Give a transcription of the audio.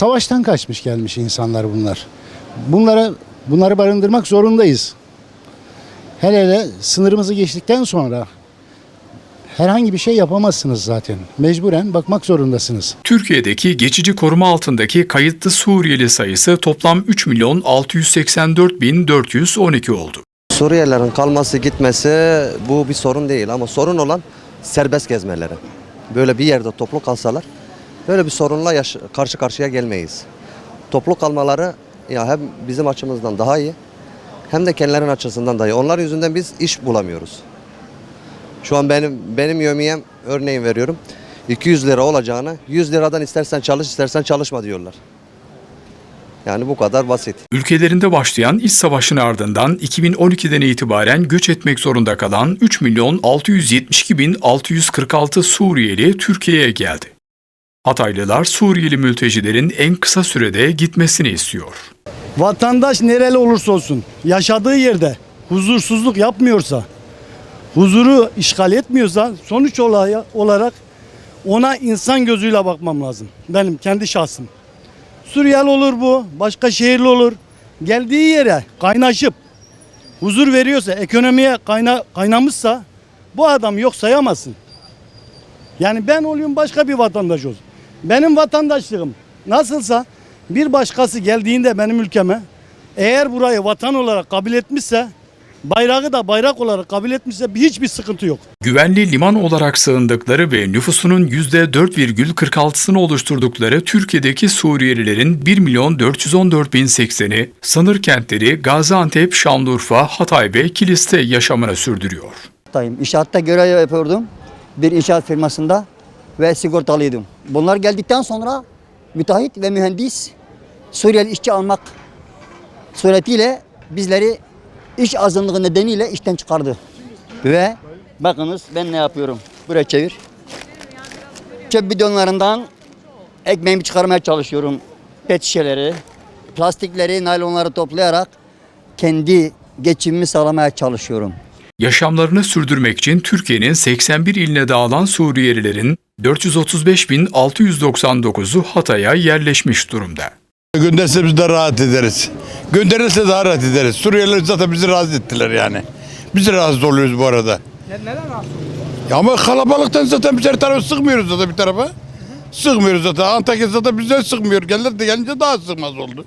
Savaştan kaçmış gelmiş insanlar bunlar. Bunlara bunları barındırmak zorundayız. Hele hele sınırımızı geçtikten sonra herhangi bir şey yapamazsınız zaten. Mecburen bakmak zorundasınız. Türkiye'deki geçici koruma altındaki kayıtlı Suriyeli sayısı toplam 3 milyon 684 bin 412 oldu. Suriyelilerin kalması gitmesi bu bir sorun değil ama sorun olan serbest gezmeleri. Böyle bir yerde toplu kalsalar böyle bir sorunla yaş- karşı karşıya gelmeyiz. Toplu kalmaları ya hem bizim açımızdan daha iyi hem de kendilerinin açısından daha iyi. Onlar yüzünden biz iş bulamıyoruz. Şu an benim benim yövmiyem örneğin veriyorum. 200 lira olacağını 100 liradan istersen çalış istersen çalışma diyorlar. Yani bu kadar basit. Ülkelerinde başlayan iç savaşın ardından 2012'den itibaren göç etmek zorunda kalan 3 milyon 672 bin 646 Suriyeli Türkiye'ye geldi. Hataylılar Suriyeli mültecilerin en kısa sürede gitmesini istiyor. Vatandaş nereli olursa olsun yaşadığı yerde huzursuzluk yapmıyorsa, huzuru işgal etmiyorsa sonuç olarak ona insan gözüyle bakmam lazım. Benim kendi şahsım. Suriyeli olur bu, başka şehirli olur. Geldiği yere kaynaşıp huzur veriyorsa, ekonomiye kayna, kaynamışsa bu adam yok sayamazsın. Yani ben olayım başka bir vatandaş olsun. Benim vatandaşlığım nasılsa bir başkası geldiğinde benim ülkeme eğer burayı vatan olarak kabul etmişse bayrağı da bayrak olarak kabul etmişse bir- hiçbir sıkıntı yok. Güvenli liman olarak sığındıkları ve nüfusunun %4,46'sını oluşturdukları Türkiye'deki Suriyelilerin 1 milyon 414 bin 80'i sınır kentleri Gaziantep, Şanlıurfa, Hatay ve Kilis'te yaşamını sürdürüyor. İnşaatta görev yapıyordum. Bir inşaat firmasında ve sigortalıydım. Bunlar geldikten sonra müteahhit ve mühendis Suriyeli işçi almak suretiyle bizleri iş azınlığı nedeniyle işten çıkardı. Ve bakınız ben ne yapıyorum. Buraya çevir. Çöp bidonlarından ekmeğimi çıkarmaya çalışıyorum. Pet şişeleri, plastikleri, naylonları toplayarak kendi geçimimi sağlamaya çalışıyorum. Yaşamlarını sürdürmek için Türkiye'nin 81 iline dağılan Suriyelilerin 435.699'u Hatay'a yerleşmiş durumda. Gönderse biz de rahat ederiz. Gönderirse daha rahat ederiz. Suriyeliler zaten bizi rahatsız ettiler yani. Biz rahatsız oluyoruz bu arada. Neden rahatsız Ya ama kalabalıktan zaten biz her tarafa sıkmıyoruz zaten bir tarafa. Sıkmıyoruz zaten. Antakya zaten bizden sıkmıyor. Gelir de gelince daha sıkmaz oldu.